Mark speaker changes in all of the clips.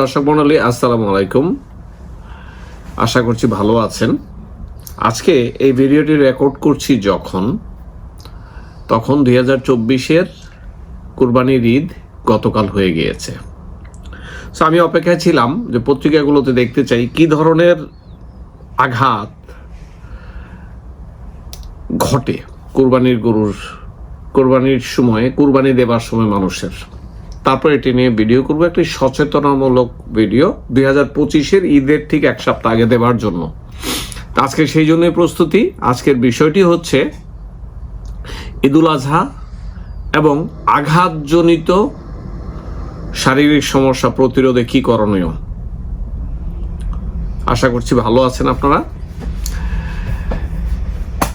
Speaker 1: দর্শক মন্ডলী, আসসালামু আলাইকুম। আশা করছি ভালো আছেন। আজকে এই ভিডিওটি রেকর্ড করছি যখন? তখন দুই হাজার চব্বিশের কুরবানির ঈদ গতকাল হয়ে গিয়েছে। সো আমি অপেক্ষায় ছিলাম যে পত্রিকাগুলোতে দেখতে চাই কি ধরনের আঘাত ঘটে কুরবানির গরুর, কোরবানির সময়, কুরবানি দেবার সময় মানুষের। তারপর এটি নিয়ে ভিডিও করব, একটি সচেতনামূলক ভিডিও দুই হাজার পঁচিশের ঈদের ঠিক এক সপ্তাহ আগে দেওয়ার জন্য। আজকে সেই জন্যই প্রস্তুতি। আজকের বিষয়টি হচ্ছে ঈদুল আজহা এবং আঘাতজনিত শারীরিক সমস্যা প্রতিরোধে কি করণীয়। আশা করছি ভালো আছেন আপনারা।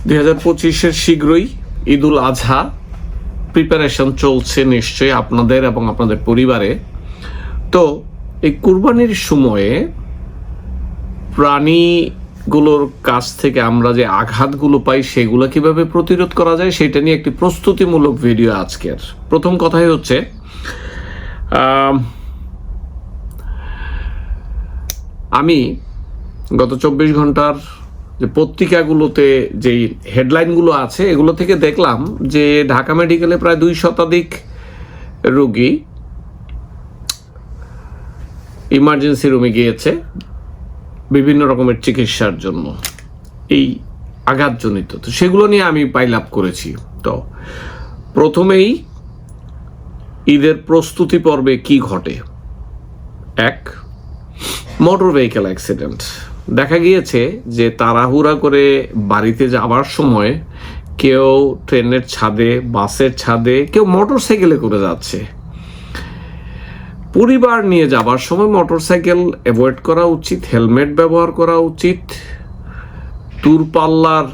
Speaker 1: দুই হাজার পঁচিশের শীঘ্রই ঈদুল আজহা প্রিপারেশন চলছে নিশ্চয়ই আপনাদের এবং আপনাদের পরিবারে। তো এই কুরবানির সময়ে প্রাণীগুলোর কাছ থেকে আমরা যে আঘাতগুলো পাই সেগুলো কীভাবে প্রতিরোধ করা যায় সেটা নিয়ে একটি প্রস্তুতিমূলক ভিডিও আজকের। প্রথম কথাই হচ্ছে আম, গত চব্বিশ ঘণ্টার যে পত্রিকাগুলোতে যেই হেডলাইনগুলো আছে, এগুলো থেকে দেখলাম যে ঢাকা মেডিকেলে প্রায় দুই শতাধিক রোগী ইমার্জেন্সি রুমে গিয়েছে, বিভিন্ন রকমের চিকিৎসার জন্য। এই আঘাতজনিত। তো সেগুলো নিয়ে আমি পাইল আপ করেছি। তো প্রথমেই ঈদের প্রস্তুতি পর্বে কি ঘটে? এক মোটর ভেহিকেল অ্যাক্সিডেন্ট দেখা গিয়েছে যে তাড়াহুড়া করে বাড়িতে যাওয়ার সময় কেউ ট্রেনের ছাদে, বাসের ছাদে, কেউ মোটর সাইকেলে করে যাচ্ছে। পরিবার নিয়ে যাবার সময় মোটর সাইকেল অ্যাভয়েড করা উচিত, হেলমেট ব্যবহার করা উচিত। দূরপাল্লার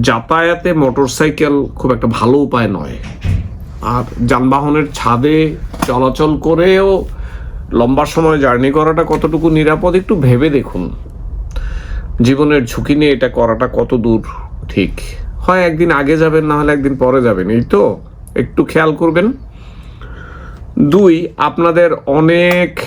Speaker 1: যাতায়াতে মোটর সাইকেল খুব একটা ভালো উপায় নয়। আর যানবাহনের ছাদে চলাচল করেও লম্বা সময় জার্নি করাটা কতটুকু নিরাপদ একটু ভেবে দেখুন। জীবনের ঝুঁকি নিয়ে এটা করাটা কত দূর ঠিক। হয় একদিন আগে যাবেন, না হলে একদিন পরে যাবেন, এই তো? একটু খেয়াল করবেন। দুই, আপনাদের অনেক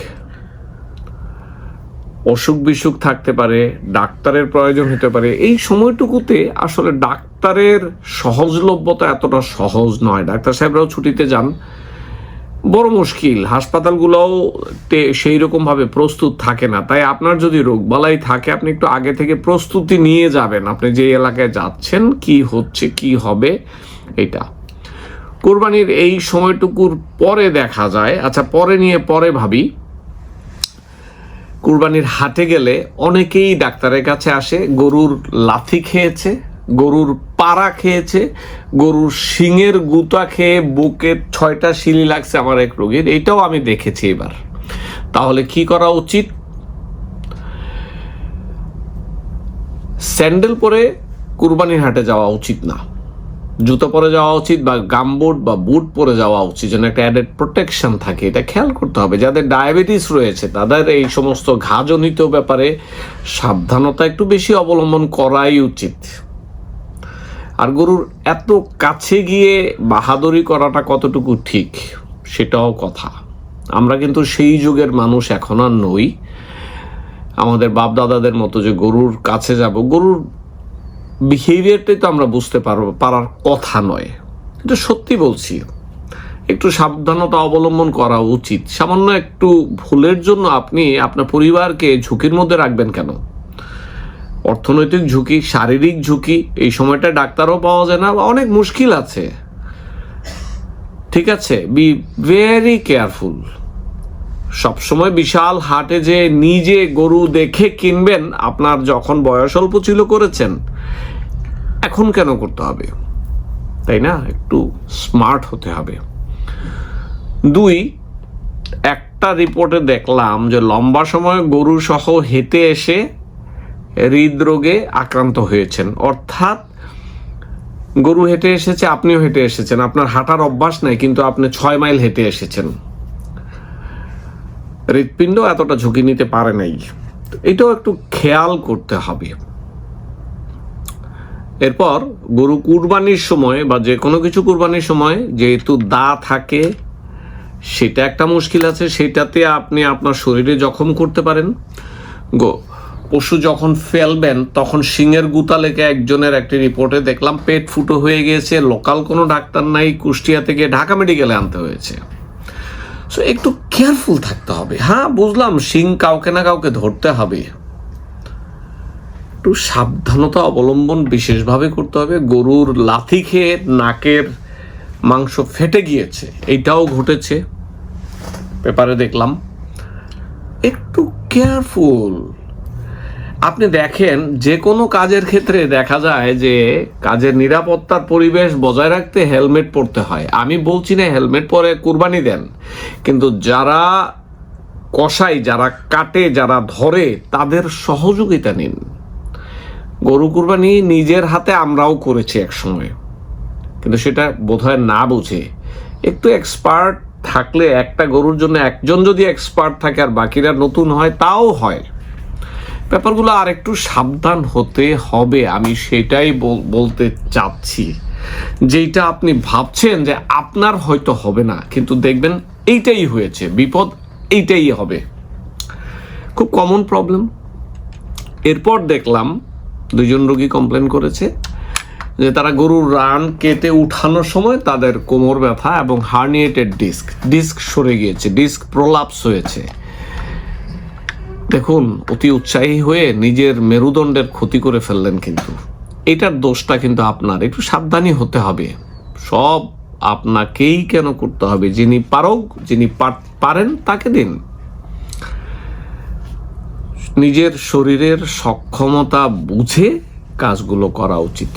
Speaker 1: অসুখ বিসুখ থাকতে পারে, ডাক্তারের প্রয়োজন হতে পারে। এই সময়টুকুতে আসলে ডাক্তারের সহজলভ্যতা এতটা সহজ নয়। ডাক্তার সাহেবরাও ছুটিতে যান। বড় মুশকিল। হাসপাতালগুলোও সেই রকমভাবে প্রস্তুত থাকে না। তাই আপনার যদি রোগবালাই থাকে, আপনি একটু আগে থেকে প্রস্তুতি নিয়ে যাবেন। আপনি যে এলাকায় যাচ্ছেন, কি হচ্ছে, কি হবে, এটা। কোরবানির এই সময়টুকুর পরে দেখা যায়। আচ্ছা পরে নিয়ে পরে ভাবি। কুরবানির হাটে গেলে অনেকেই ডাক্তারের কাছে আসে, গরুর লাথি খেয়েছে গরুর পাড়া খেয়েছে, গরুর শিঙের গুতা খেয়ে বুকে ছয়টা শিলি লাগছে আমার এক রোগীর এইটাও আমি দেখেছি এবার। তাহলে কি করা উচিত? স্যান্ডেল পরে কুরবানির হাটে যাওয়া উচিত না। জুতো পরে যাওয়া উচিত বা গামবুট বা বুট পরে যাওয়া উচিত, যেন একটা অ্যাডেড প্রোটেকশন থাকে, এটা খেয়াল করতে হবে। যাদের ডায়াবেটিস রয়েছে, তাদের এই সমস্ত ঘাজনিত ব্যাপারে সাবধানতা একটু বেশি অবলম্বন করাই উচিত। আর গরুর এত কাছে গিয়ে বাহাদুরি করাটা কতটুকু ঠিক, সেটাও কথা। আমরা কিন্তু সেই যুগের মানুষ এখন আর নই। আমাদের বাপ দাদাদের মতো যে গরুর কাছে যাব, গরুর বিহেভিয়ারটাই তো আমরা বুঝতে পারব, পারার কথা নয়। এটা সত্যি বলছি। একটু সাবধানতা অবলম্বন করা উচিত। সামান্য একটু ভুলের জন্য আপনি আপনার পরিবারকে ঝুঁকির মধ্যে রাখবেন কেন? অর্থনৈতিক ঝুঁকি, শারীরিক ঝুঁকি, এই সময়টা ডাক্তারও পাওয়া যায় না অনেক মুশকিল আছে। ঠিক আছে বি ভেরি কেয়ারফুল সবসময় বিশাল হাটে যে নিজে গরু দেখে কিনবেন, আপনার যখন বয়স অল্প ছিল করেছেন, এখন কেন করতে হবে? তাই না? একটু স্মার্ট হতে হবে। দুই, একটা রিপোর্টে দেখলাম যে লম্বা সময় গরু সহ হেঁটে এসে হৃদরোগে আক্রান্ত হয়েছেন। অর্থাৎ গরু হেঁটে এসেছে, আপনিও হেঁটে এসেছেন। আপনার হাঁটার অভ্যাস নাই, কিন্তু আপনি ছয় মাইল হেঁটে এসেছেন। হৃৎপিণ্ড এতটা ঝুঁকি নিতে পারে নাই। এটাও একটু খেয়াল করতে হবে। এরপর গরু কুরবানির সময় বা যে কোনো কিছু কুরবানির সময় যেহেতু দা থাকে, সেটা একটা মুশকিল আছে। সেটাতে আপনি আপনার শরীরে জখম করতে পারেন। গো পশু যখন ফেলবেন, তখন শিঙের গুতা লেগে একজনের একটি রিপোর্টে দেখলাম পেট ফুটো হয়ে গিয়েছে, লোকাল কোনো ডাক্তার নাই, কুষ্টিয়া থেকে ঢাকা মেডিকেলে আনতে হয়েছে। সো একটু কেয়ারফুল থাকতে হবে। হ্যাঁ বুঝলাম, শিং কাউকে না কাউকে ধরতে হবে। একটু সাবধানতা অবলম্বন বিশেষভাবে করতে হবে। গরুর লাথি খেয়ে নাকের মাংস ফেটে গিয়েছে, এইটাও ঘটেছে। পেপারে দেখলাম। একটু কেয়ারফুল আপনি দেখেন, যে কোনো কাজের ক্ষেত্রে দেখা যায় যে কাজের নিরাপত্তার পরিবেশ বজায় রাখতে হেলমেট পরতে হয়। আমি বলছি না হেলমেট পরে কুরবানি দেন, কিন্তু যারা কষাই, যারা কাটে, যারা ধরে, তাদের সহযোগিতা নিন। গরু কুরবানি নিজের হাতে আমরাও করেছি এক সময় কিন্তু সেটা বোধহয় না বুঝে। একটু এক্সপার্ট থাকলে একটা গরুর জন্য একজন যদি এক্সপার্ট থাকে আর বাকিরা নতুন হয়, তাও হয়। ব্যাপারগুলো আর একটু সাবধান হতে হবে, আমি সেটাই বলতে চাচ্ছি। যেটা আপনি ভাবছেন যে আপনার হয়তো হবে না, কিন্তু দেখবেন এইটাই হয়েছে, বিপদ এইটাই হবে। খুব কমন প্রবলেম এরপর দেখলাম দুজন রোগী কমপ্লেন করেছে যে তারা গরুর রান কেটে উঠানোর সময় তাদের কোমর ব্যথা এবং হার্নিয়েটেড ডিস্ক ডিস্ক সরে গিয়েছে ডিস্ক প্রলাপস হয়েছে। দেখুন, অতি উৎসাহী হয়ে নিজের মেরুদণ্ডের ক্ষতি করে ফেললেন কিন্তু। এটার দোষটা কিন্তু আপনার, একটু সাবধানী হতে হবে। সব আপনাকেই কেন করতে হবে? যিনি পারক, যিনি পারেন, তাকে দিন। নিজের শরীরের সক্ষমতা বুঝে কাজগুলো করা উচিত।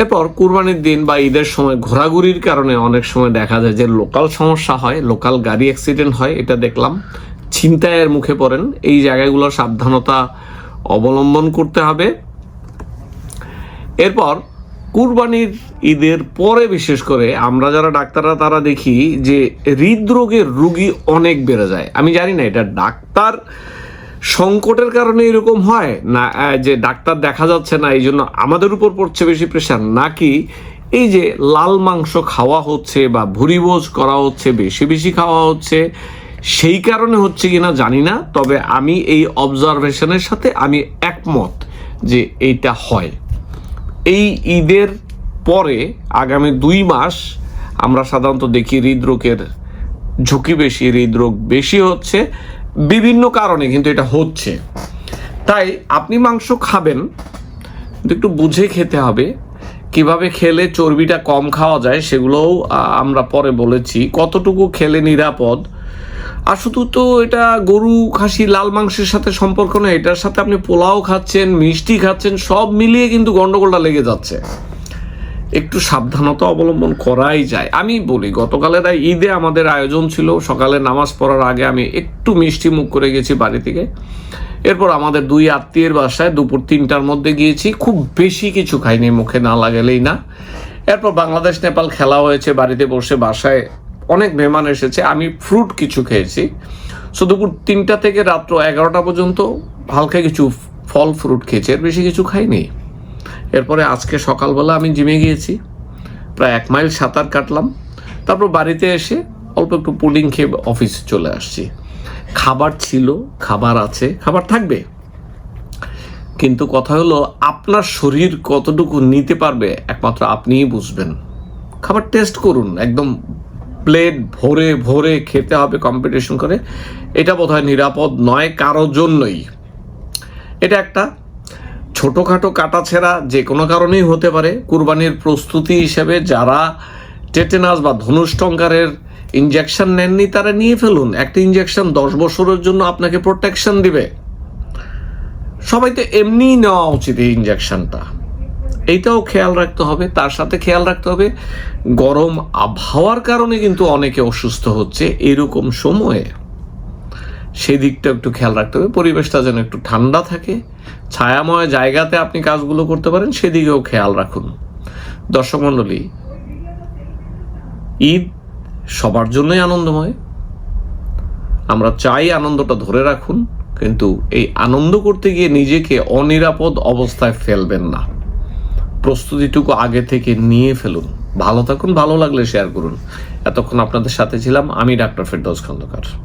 Speaker 1: এরপর কুরবানির দিন বা ঈদের সময় ঘোরাঘুরির কারণে অনেক সময় দেখা যায় যে লোকাল সমস্যা হয়, লোকাল গাড়ি অ্যাক্সিডেন্ট হয়, এটা দেখলাম। ছিনতাইয়ের মুখে পড়েন। এই জায়গাগুলো সাবধানতা অবলম্বন করতে হবে। এরপর কুরবানির ঈদের পরে বিশেষ করে আমরা যারা ডাক্তাররা, তারা দেখি যে হৃদরোগের রুগী অনেক বেড়ে যায়। আমি জানি না এটা ডাক্তার সংকটের কারণে এরকম হয় না যে ডাক্তার দেখা যাচ্ছে না এই জন্য আমাদের উপর পড়ছে বেশি প্রেশার নাকি এই যে লাল মাংস খাওয়া হচ্ছে বা ভুরিভোজ করা হচ্ছে, বেশি বেশি খাওয়া হচ্ছে সেই কারণে হচ্ছে কিনা জানি না, তবে আমি এই অবজারভেশনের সাথে আমি একমত যে এইটা হয়। এই ঈদের পরে আগামী দুই মাস আমরা সাধারণত দেখি হৃদরোগের ঝুঁকি বেশি, হৃদরোগ বেশি হচ্ছে, বিভিন্ন কারণে কিন্তু এটা হচ্ছে। তাই আপনি মাংস খাবেন একটু বুঝে খেতে হবে, কীভাবে খেলে চর্বিটা কম খাওয়া যায় সেগুলোও আমরা পরে বলেছি। কতটুকু খেলে নিরাপদ আর শুধু তো এটা গরু, খাসি, লাল মাংসের সাথে সম্পর্ক নয়, এটার সাথে আপনি পোলাও খাচ্ছেন, মিষ্টি খাচ্ছেন, সব মিলিয়ে কিন্তু গন্ডগোলটা লেগে যাচ্ছে। একটু সাবধানতা অবলম্বন করাই যায়। আমি বলি, গতকালের ঈদে আমাদের আয়োজন ছিল, সকালে নামাজ পড়ার আগে আমি একটু মিষ্টি মুখ করে গেছি বাড়ি থেকে। এরপর আমাদের দুই আত্মীয়ের বাসায় দুপুর তিনটার মধ্যে গিয়েছি, খুব বেশি কিছু খাইনি, মুখে না লাগালেই না। এরপর বাংলাদেশ, নেপাল খেলা হয়েছে, বাড়িতে বসে বাসায় অনেক মেহমান এসেছে, আমি ফ্রুট কিছু খেয়েছি। সো দুপুর তিনটা থেকে রাত্র এগারোটা পর্যন্ত হালকা কিছু ফল ফ্রুট খেয়েছি, এর বেশি কিছু খাইনি। এরপরে আজকে সকালবেলা আমি জিমে গিয়েছি, প্রায় এক মাইল সাঁতার কাটলাম। তারপর বাড়িতে এসে অল্প একটু পুডিং খেয়ে অফিসে চলে আসছি। খাবার ছিল, খাবার আছে, খাবার থাকবে। কিন্তু কথা হলো, আপনার শরীর কতটুকু নিতে পারবে, একমাত্র আপনিই বুঝবেন। খাবার টেস্ট করুন, একদম প্লেট ভরে ভরে খেতে হবে কম্পিটিশন করে। এটা বোধহয় নিরাপদ নয় কারোর জন্যই। এটা একটা ছোটোখাটো কাটাছেঁড়া যে কোনো কারণেই হতে পারে। কুরবানির প্রস্তুতি হিসেবে যারা টেটেনাস বা ধনুষ্টঙ্কারের ইঞ্জেকশন নেননি, তারা নিয়ে ফেলুন। একটা ইঞ্জেকশন দশ বছরের জন্য আপনাকে প্রোটেকশন দিবে। সবাই তো এমনিই নেওয়া উচিত এই ইঞ্জেকশনটা এইটাও খেয়াল রাখতে হবে, তার সাথে খেয়াল রাখতে হবে, গরম আবহাওয়ার কারণে কিন্তু অনেকে অসুস্থ হচ্ছে এরকম সময়ে। সেই দিকটা একটু খেয়াল রাখতে হবে, পরিবেশটা যেন একটু ঠান্ডা থাকে, ছায়াময় জায়গাতে আপনি কাজগুলো করতে পারেন, সেদিকেও খেয়াল রাখুন। দর্শক মণ্ডলী, ঈদ সবার জন্যই আনন্দময়। আমরা চাই আনন্দটা ধরে রাখুন, কিন্তু এই আনন্দ করতে গিয়ে নিজেকে অনিরাপদ অবস্থায় ফেলবেন না। প্রস্তুতিটুকু আগে থেকে নিয়ে ফেলুন। ভালো থাকুন, ভালো লাগলে শেয়ার করুন। এতক্ষণ আপনাদের সাথে ছিলাম আমি ডাক্তার ফেরদৌস খন্দকার।